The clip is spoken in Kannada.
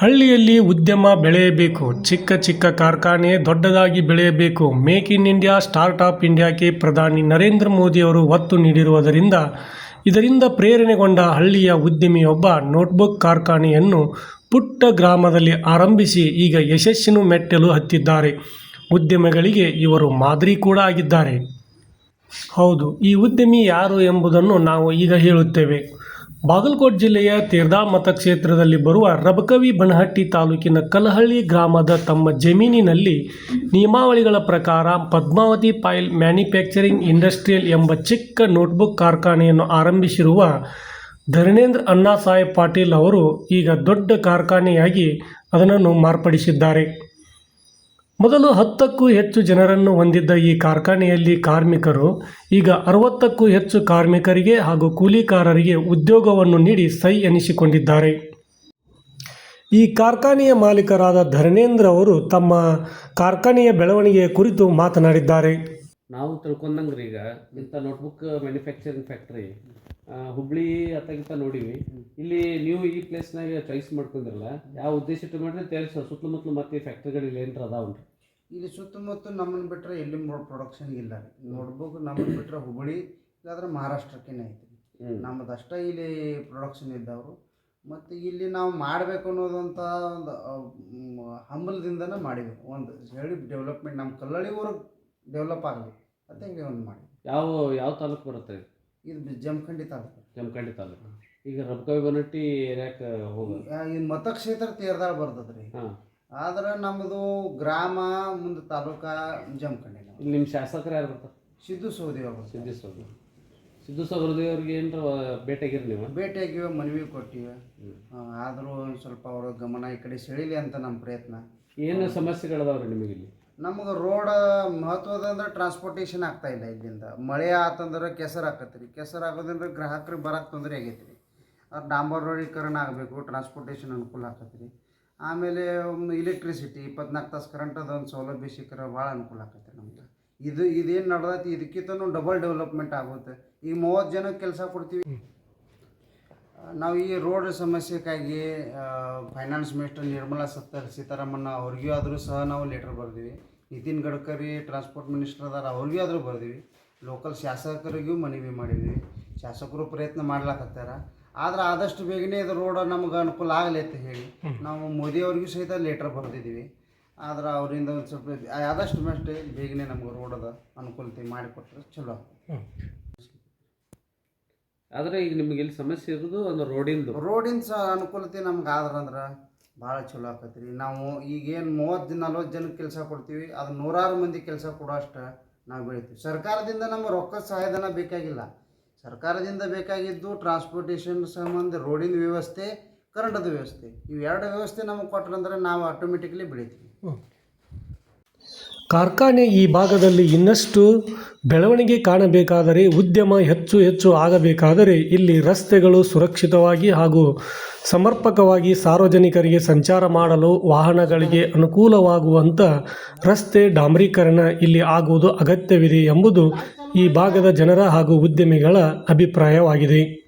ಹಳ್ಳಿಯಲ್ಲಿ ಉದ್ಯಮ ಬೆಳೆಯಬೇಕು, ಚಿಕ್ಕ ಚಿಕ್ಕ ಕಾರ್ಖಾನೆ ದೊಡ್ಡದಾಗಿ ಬೆಳೆಯಬೇಕು. ಮೇಕ್ ಇನ್ ಇಂಡಿಯಾ, ಸ್ಟಾರ್ಟ್ ಇಂಡಿಯಾಕ್ಕೆ ಪ್ರಧಾನಿ ನರೇಂದ್ರ ಮೋದಿಯವರು ಒತ್ತು ನೀಡಿರುವುದರಿಂದ ಇದರಿಂದ ಪ್ರೇರಣೆಗೊಂಡ ಹಳ್ಳಿಯ ಉದ್ಯಮಿಯೊಬ್ಬ ನೋಟ್ಬುಕ್ ಕಾರ್ಖಾನೆಯನ್ನು ಪುಟ್ಟ ಗ್ರಾಮದಲ್ಲಿ ಆರಂಭಿಸಿ ಈಗ ಯಶಸ್ಸಿನ ಮೆಟ್ಟಲು ಹತ್ತಿದ್ದಾರೆ. ಉದ್ಯಮಿಗಳಿಗೆ ಇವರು ಮಾದರಿ ಕೂಡ ಆಗಿದ್ದಾರೆ. ಹೌದು, ಈ ಉದ್ಯಮಿ ಯಾರು ಎಂಬುದನ್ನು ನಾವು ಈಗ ಹೇಳುತ್ತೇವೆ. ಬಾಗಲಕೋಟೆ ಜಿಲ್ಲೆಯ ತೀರ್ದಾ ಮತಕ್ಷೇತ್ರದಲ್ಲಿ ಬರುವ ರಬಕವಿ ಬನಹಟ್ಟಿ ತಾಲೂಕಿನ ಕಲಹಳ್ಳಿ ಗ್ರಾಮದ ತಮ್ಮ ಜಮೀನಿನಲ್ಲಿ ನಿಯಮಾವಳಿಗಳ ಪ್ರಕಾರ ಪದ್ಮಾವತಿ ಪಾಯಿಲ್ ಮ್ಯಾನುಫ್ಯಾಕ್ಚರಿಂಗ್ ಇಂಡಸ್ಟ್ರಿಯಲ್ ಎಂಬ ಚಿಕ್ಕ ನೋಟ್ಬುಕ್ ಕಾರ್ಖಾನೆಯನ್ನು ಆರಂಭಿಸಿರುವ ಧರಣೇಂದ್ರ ಅಣ್ಣಾಸಾಹೇಬ್ ಪಾಟೀಲ್ ಅವರು ಈಗ ದೊಡ್ಡ ಕಾರ್ಖಾನೆಯಾಗಿ ಅದನ್ನು ಮಾರ್ಪಡಿಸಿದ್ದಾರೆ. ಮೊದಲು ಹತ್ತಕ್ಕೂ ಹೆಚ್ಚು ಜನರನ್ನು ಹೊಂದಿದ್ದ ಈ ಕಾರ್ಖಾನೆಯಲ್ಲಿ ಕಾರ್ಮಿಕರು, ಈಗ ಅರವತ್ತಕ್ಕೂ ಹೆಚ್ಚು ಕಾರ್ಮಿಕರಿಗೆ ಹಾಗೂ ಕೂಲಿಕಾರರಿಗೆ ಉದ್ಯೋಗವನ್ನು ನೀಡಿ ಸೈ ಎನಿಸಿಕೊಂಡಿದ್ದಾರೆ. ಈ ಕಾರ್ಖಾನೆಯ ಮಾಲೀಕರಾದ ಧರ್ಮೇಂದ್ರ ಅವರು ತಮ್ಮ ಕಾರ್ಖಾನೆಯ ಬೆಳವಣಿಗೆಯ ಕುರಿತು ಮಾತನಾಡಿದ್ದಾರೆ. ನಾವು ತಿಳ್ಕೊಂಡಂಗೆ ಈಗ ಇಂಥ ನೋಟ್ಬುಕ್ ಮ್ಯಾನುಫ್ಯಾಕ್ಚರಿಂಗ್ ಫ್ಯಾಕ್ಟ್ರಿ ಹುಬ್ಳಿ ಅತ್ತಗಿಂತ ನೋಡಿವಿ. ಇಲ್ಲಿ ನೀವು ಈ ಪ್ಲೇಸ್ನಾಗ ಚಾಯ್ಸ್ ಮಾಡ್ಕೊಂಡಿರಲ್ಲ, ಯಾವ ಉದ್ದೇಶ ಇಟ್ಟು ಮಾಡಿದ್ರೆ ತೇಲ್ಸ ಸುತ್ತಮುತ್ತಲು ಮತ್ತೆ ಫ್ಯಾಕ್ಟ್ರಿಗಳು ಇಲ್ಲಿ ಏನಾರ ಅದಾವನ್ರಿ. ಇಲ್ಲಿ ಸುತ್ತಮುತ್ತ ನಮ್ಮನ್ನು ಬಿಟ್ಟರೆ ಎಲ್ಲಿ ಪ್ರೊಡಕ್ಷನ್ ಇಲ್ಲ. ರೀ ನೋಡ್ಬೇಕು ನಮ್ಮನ್ನು ಬಿಟ್ಟರೆ ಹುಬ್ಬಳ್ಳಿ ಇಲ್ಲಾಂದ್ರೆ ಮಹಾರಾಷ್ಟ್ರಕ್ಕೇನೆ ಐತಿ. ನಮ್ಮದು ಅಷ್ಟೇ ಇಲ್ಲಿ ಪ್ರೊಡಕ್ಷನ್ ಇದ್ದವರು. ಮತ್ತು ಇಲ್ಲಿ ನಾವು ಮಾಡಬೇಕು ಅನ್ನೋದಂಥ ಒಂದು ಹಂಬಲದಿಂದನೇ ಮಾಡಿದ್ವಿ. ಒಂದು ಹೇಳಿ ಡೆವಲಪ್ಮೆಂಟ್ ನಮ್ಮ ಕಲ್ಲಳ್ಳಿ ಊರು ಡೆವಲಪ್ ಆಗಲಿ. ಅಂತ ಹೇಳಿ ಒಂದು ಮಾಡಿ ಯಾವ ಯಾವ ತಾಲೂಕು ಬರುತ್ತೆ? ಇದು? ಜಮಖಂಡಿ ತಾಲೂಕು. ಜಮಖಂಡಿ ತಾಲೂಕು. ಈಗ ರಬಕವಿ ಬನಟ್ಟಿ ಏರಿಯಾಕ್ಕೆ ಹೋಗ ಇದು ಮತಕ್ಷೇತ್ರ ತೇರ್ದಾಳ ಬರ್ತದೆ ರೀ ಹಾಂ. ಆದ್ರೆ ನಮ್ಮದು ಗ್ರಾಮ ಮುಂದೆ ತಾಲೂಕಾ ಜಮಖಂಡಿ ನಾವು ಇಲ್ಲಿ ನಿಮ್ಮ ಶಾಸಕರು ಯಾರು ಬರ್ತಾರೆ? ಸಿದ್ದು ಸೌದಿ ಅವರು ಸಿದ್ದು ಸೌದಿ ಸಿದ್ದು ಸೌದಿ ಅವ್ರಿಗೆ ಏನ್ರ ಭೇಟಿಯಾಗಿರಿ ನೀವು? ಭೇಟಿಯಾಗಿವೆ ಮನವಿ ಕೊಟ್ಟಿವೆ. ಆದರೂ ಒಂದು ಸ್ವಲ್ಪ ಅವರ ಗಮನ ಈ ಕಡೆ ಸೆಳೀಲಿ ಅಂತ ನಮ್ಮ ಪ್ರಯತ್ನ. ಏನು ಸಮಸ್ಯೆಗಳದಾವ್ರಿ ನಿಮಗೆ ಇಲ್ಲಿ ನಮಗೆ ರೋಡ್ ಮಹತ್ವದ ಅಂದ್ರೆ ಟ್ರಾನ್ಸ್ಪೋರ್ಟೇಷನ್ ಆಗ್ತಾ ಇಲ್ಲ ಇಲ್ಲಿಂದ ಮಳೆ ಆತಂದ್ರೆ ಕೆಸರು ಆಕತ್ರಿ. ಕೆಸರು ಆಗೋದಂದ್ರೆ ಗ್ರಾಹಕರಿಗೆ ಬರಕ್ಕೆ ತೊಂದರೆ ಆಗೈತ್ರಿ. ಡಾಂಬರ್ ರೋಡೀಕರಣ ಆಗಬೇಕು ಟ್ರಾನ್ಸ್ಪೋರ್ಟೇಷನ್ ಅನುಕೂಲ ಆಕತ್ರಿ. ಆಮೇಲೆ ಇಲೆಕ್ಟ್ರಿಸಿಟಿ ಇಪ್ಪತ್ನಾಲ್ಕು ತಾಸು ಕರೆಂಟ್ ಅದೊಂದು ಸೌಲಭ್ಯ ಸಿಕ್ಕರೆ ಭಾಳ ಅನುಕೂಲ ಆಗತ್ತೆ ನಮ್ಗೆ. ಇದು ಇದೇನು ನಡೆದೈತಿ ಇದಕ್ಕಿಂತನೂ ಡಬಲ್ ಡೆವಲಪ್ಮೆಂಟ್ ಆಗುತ್ತೆ. ಈಗ ಮೂವತ್ತು ಜನಕ್ಕೆ ಕೆಲಸ ಕೊಡ್ತೀವಿ. ನಾವು ಈ ರೋಡ್ ಸಮಸ್ಯೆಗಾಗಿ ಫೈನಾನ್ಸ್ ಮಿನಿಸ್ಟರ್ ನಿರ್ಮಲಾ ಸತ್ತ ಸೀತಾರಾಮನ್ ಅವ್ರಿಗೂ ಆದರೂ ಸಹ ನಾವು ಲೆಟರ್ ಬರ್ದೀವಿ. ನಿತಿನ್ ಗಡ್ಕರಿ ಟ್ರಾನ್ಸ್ಪೋರ್ಟ್ ಮಿನಿಸ್ಟರ್ ಅದಾರ ಅವ್ರಿಗೂ ಆದರೂ ಬರ್ದೀವಿ. ಲೋಕಲ್ ಶಾಸಕರಿಗೂ ಮನವಿ ಮಾಡಿದ್ವಿ. ಶಾಸಕರು ಪ್ರಯತ್ನ ಮಾಡ್ಲಾಕತ್ತಾರ. ಆದ್ರೆ ಆದಷ್ಟು ಬೇಗನೆ ಇದು ರೋಡ್ ನಮ್ಗೆ ಅನುಕೂಲ ಆಗಲಿ ಅಂತ ಹೇಳಿ ನಾವು ಮೋದಿ ಅವ್ರಿಗೂ ಸಹಿತ ಲೆಟರ್ ಬರೆದಿದ್ದೀವಿ ಆದ್ರೆ ಅವರಿಂದ ಒಂದು ಸ್ವಲ್ಪ ಆದಷ್ಟು ಮಷ್ಟೇ ಬೇಗನೆ ನಮ್ಗೆ ರೋಡದ ಅನುಕೂಲತೆ ಮಾಡಿಕೊಟ್ರೆ ಚಲೋ ಆದರೆ ಈಗ ನಿಮ್ಗೆ ಇಲ್ಲಿ ಸಮಸ್ಯೆ ಇರೋದು ಒಂದು ರೋಡಿಂದು ರೋಡಿನ ಸಹ ಅನುಕೂಲತೆ ನಮ್ಗೆ ಆದ್ರಂದ್ರೆ ಭಾಳ ಚಲೋ ಆಕೈತೆ ರೀ. ನಾವು ಈಗೇನು ಮೂವತ್ತು ನಲ್ವತ್ತು ಜನಕ್ಕೆ ಕೆಲಸ ಕೊಡ್ತೀವಿ ಅದು ನೂರಾರು ಮಂದಿ ಕೆಲಸ ಕೊಡೋ ಅಷ್ಟು ನಾವು ಬೆಳಿತೀವಿ. ಸರ್ಕಾರದಿಂದ ನಮ್ಗೆ ರೊಕ್ಕದ ಸಹಾಯಧನ ಬೇಕಾಗಿಲ್ಲ. ಸರ್ಕಾರದಿಂದ ಬೇಕಾಗಿದ್ದು ಟ್ರಾನ್ಸ್ಪೋರ್ಟೇಷನ್ ಸಂಬಂಧ ರೋಡಿನ ವ್ಯವಸ್ಥೆ ಕರೆಂಟದ ವ್ಯವಸ್ಥೆ. ಇವೆರಡು ವ್ಯವಸ್ಥೆ ನಮಗೆ ಕೊಟ್ರಂದ್ರೆ ನಾವು ಆಟೋಮೆಟಿಕ್ಲಿ ಬೆಳಿತೀವಿ. ಕಾರ್ಖಾನೆ ಈ ಭಾಗದಲ್ಲಿ ಇನ್ನಷ್ಟು ಬೆಳವಣಿಗೆ ಕಾಣಬೇಕಾದರೆ ಉದ್ಯಮ ಹೆಚ್ಚು ಹೆಚ್ಚು ಆಗಬೇಕಾದರೆ ಇಲ್ಲಿ ರಸ್ತೆಗಳು ಸುರಕ್ಷಿತವಾಗಿ ಹಾಗೂ ಸಮರ್ಪಕವಾಗಿ ಸಾರ್ವಜನಿಕರಿಗೆ ಸಂಚಾರ ಮಾಡಲು ವಾಹನಗಳಿಗೆ ಅನುಕೂಲವಾಗುವಂಥ ರಸ್ತೆ ಡಾಂಬರೀಕರಣ ಇಲ್ಲಿ ಆಗುವುದು ಅಗತ್ಯವಿದೆ ಎಂಬುದು ಈ ಭಾಗದ ಜನರ ಹಾಗೂ ಉದ್ಯಮಿಗಳ ಅಭಿಪ್ರಾಯವಾಗಿದೆ.